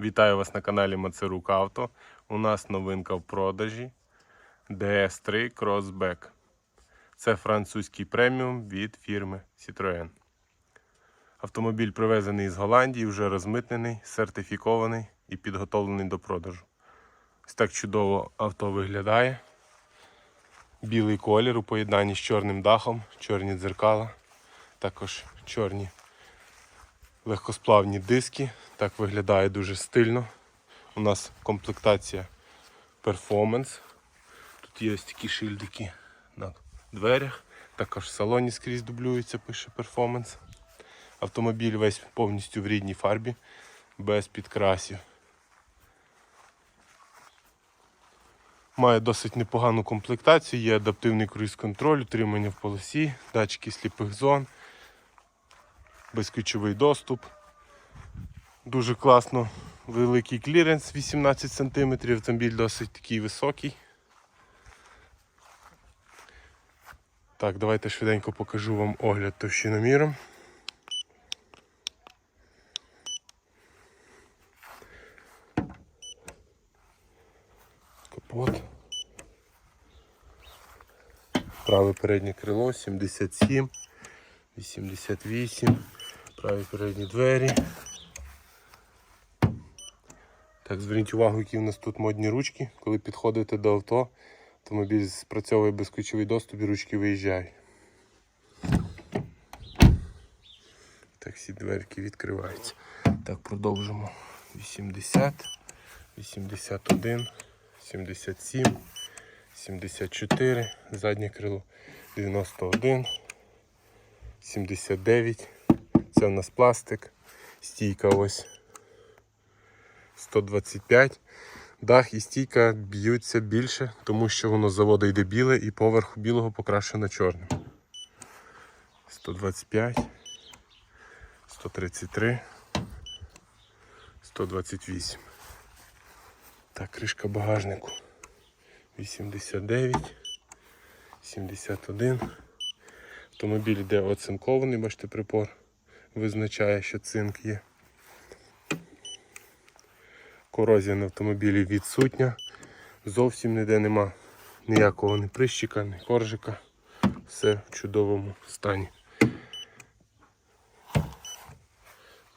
Вітаю вас на каналі Мацерук Авто. У нас новинка в продажі DS3 Crossback. Це французький преміум від фірми Citroën. Автомобіль привезений з Голландії, вже розмитнений, сертифікований і підготовлений до продажу. Ось так чудово авто виглядає. Білий колір у поєднанні з чорним дахом, чорні дзеркала, також чорні легкосплавні диски. Так виглядає дуже стильно. У нас комплектація Performance. Тут є ось такі шильдики на дверях. Також в салоні скрізь дублюється, пише Performance. Автомобіль весь повністю в рідній фарбі, без підкрасів. Має досить непогану комплектацію, є адаптивний круїз-контроль, утримання в полосі, датчики сліпих зон, безключовий доступ. Дуже класно, великий кліренс 18 см, автомобіль досить такий високий. Так, давайте швиденько покажу вам огляд товщиноміром. Капот. Праве переднє крило 77, 88, праві передні двері. Так, зверніть увагу, які в нас тут модні ручки. Коли підходите до авто, автомобіль спрацьовує безключовий доступ і ручки виїжджають. Так, всі дверки відкриваються. Так, продовжимо. 80, 81, 77, 74, заднє крило 91, 79. Це в нас пластик, стійка ось 125. Дах і стійка б'ються більше, тому що воно з заводу йде біле і поверх білого покрашено чорним. 125, 133, 128. Так, кришка багажнику. 89, 71. Автомобіль йде оцинкований, бачите, припор визначає, що цинк є. Корозія на автомобілі відсутня. Зовсім ніде нема ніякого ні прищика, ні коржика. Все в чудовому стані.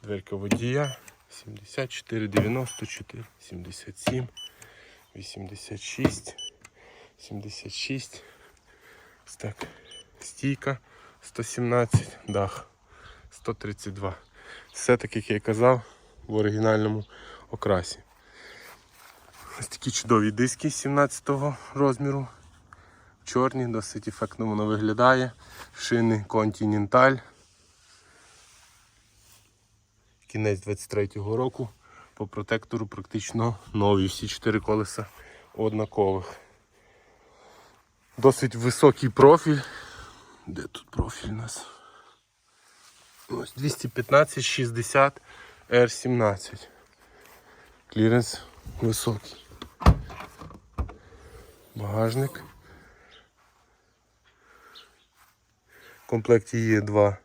Дверка водія 74, 94, 77, 86, 76. Ось так. Стійка 117, дах 132. Все так, як я і казав, в оригінальному окрасі. Ось такі чудові диски 17-го розміру. Чорні, досить ефектно воно виглядає. Шини Continental. Кінець 23-го року. По протектору практично нові. Всі чотири колеса однакових. Досить високий профіль. Де тут профіль у нас? Ось 215 60 R17. Кліренс високий. Багажник. В комплекті є два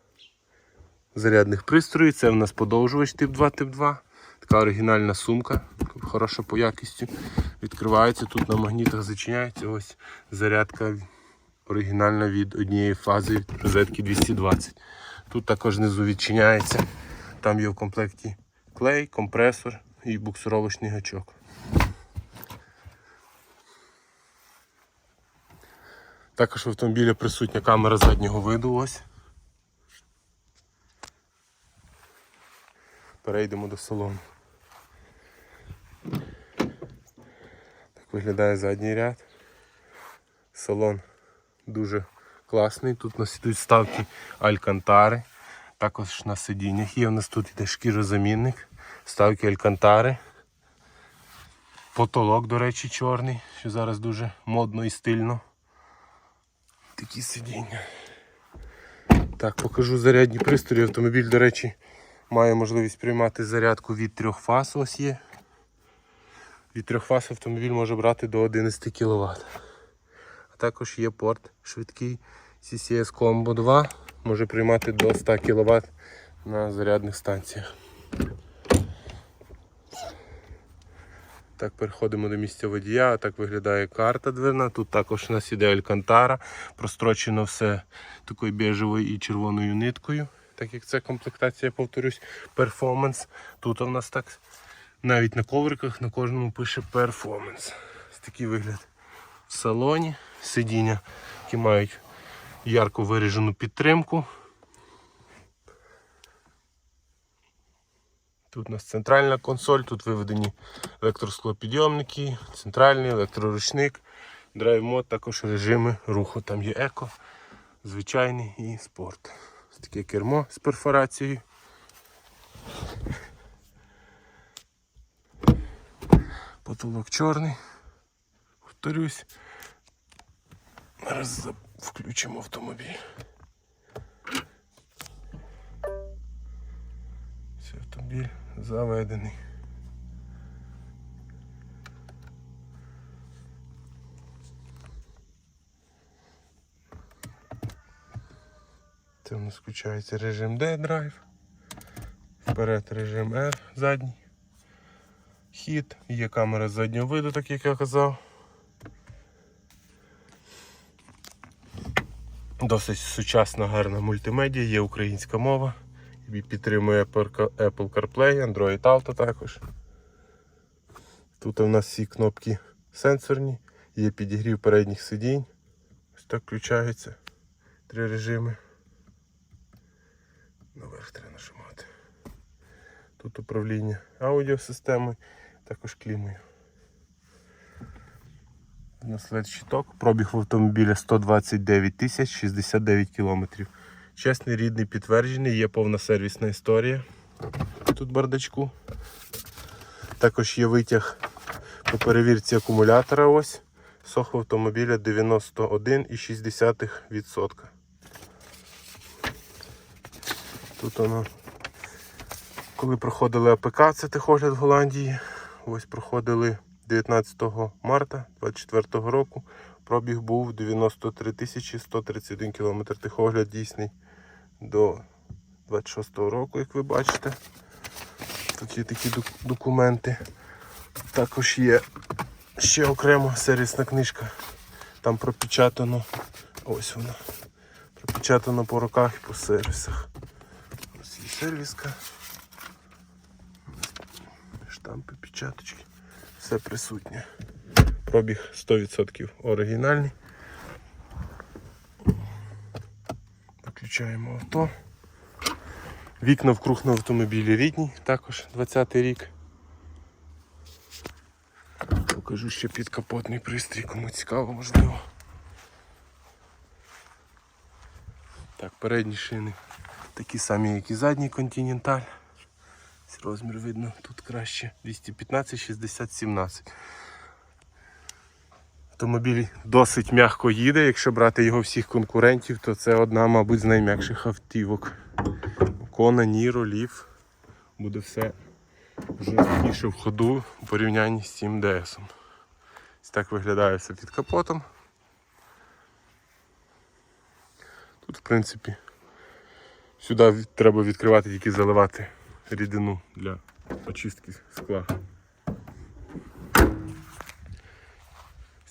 зарядних пристрої. Це в нас подовжувач тип 2 тип 2. Така оригінальна сумка, хороша по якістю. Відкривається, тут на магнітах зачиняється. Ось зарядка оригінальна від однієї фази розетки 220. Тут також знизу відчиняється. Там є в комплекті клей, компресор і буксировочний гачок. Також в автомобілі присутня камера заднього виду. Ось. Перейдемо до салону. Так виглядає задній ряд. Салон дуже класний. Тут у нас ідуть вставки алькантари. Також на сидіннях є. У нас тут іде шкірозамінник, вставки алькантари. Потолок, до речі, чорний, що зараз дуже модно і стильно. Такі сидіння. Так, покажу зарядні пристрої. Автомобіль, до речі, має можливість приймати зарядку від трьох фаз. Ось є. Від трьох фаз автомобіль може брати до 11 кВт. Також є порт швидкий CCS Combo 2. Може приймати до 100 кВт на зарядних станціях. Так, переходимо до місця водія. Так виглядає карта дверна. Тут також у нас іде алькантара. Прострочено все такою біжевою і червоною ниткою. Так як це комплектація, повторюсь, перформанс. Тут у нас так навіть на ковриках на кожному пише перформанс. Такий вигляд в салоні. Сидіння, які мають ярко виражену підтримку. Тут у нас центральна консоль, тут виведені електросклопідйомники, центральний електроручник, драйв-мод, також режими руху. Там є еко, звичайний і спорт. Ось таке кермо з перфорацією. Потолок чорний. Повторюсь. Зараз включимо автомобіль. Цей автомобіль заведений. Це у нас включається режим D драйв. Вперед режим R задній. Хід, є камера заднього виду, так як я казав. Досить сучасна, гарна мультимедіа, є українська мова. Підтримує Apple CarPlay, Android Auto також. Тут у нас всі кнопки сенсорні, є підігрів передніх сидінь. Ось так включається. Три режими. Наверх треба нажимати. Тут управління аудіосистеми, також клімою. Нас led щиток, пробіг в автомобіля 129 тисяч 69 кілометрів. Чесний, рідний, підтверджений, є повна сервісна історія. Тут бардачку. Також є витяг по перевірці акумулятора. Ось. Сох автомобіля 91,6%. Тут воно, коли проходили АПК, це техогляд в Голландії. Ось проходили 19 марта 24 року. Пробіг був 93 тисячі 131 км. Техогляд дійсний до 26 року, як ви бачите. Тут є такі документи. Також є ще окремо сервісна книжка. Там пропечатано. Ось вона. Пропечатано по руках і по сервісах. Ось є сервіска. Штампи, печаточки. Все присутнє. Пробіг 100% оригінальний. Виключаємо авто. Вікна вкруг на автомобілі рідні, також 20-й рік. Покажу ще підкапотний пристрій, кому цікаво, можливо. Так, передні шини такі самі, як і задній континенталь. Розмір видно тут краще 215, 60, 17. Автомобіль досить м'яко їде. Якщо брати його всіх конкурентів, то це одна, мабуть, з найм'якших автівок. Кона, Ніро, Ліф. Буде все жорсткіше в ходу у порівнянні з цим. Ось так виглядає все під капотом. Тут, в принципі, сюди треба відкривати тільки заливати рідину для очистки скла.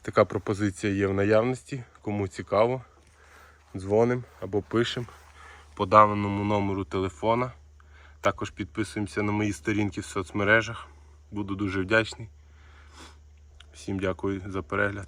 Така пропозиція є в наявності. Кому цікаво, дзвонимо або пишемо по даному номеру телефона. Також підписуємося на мої сторінки в соцмережах. Буду дуже вдячний. Всім дякую за перегляд.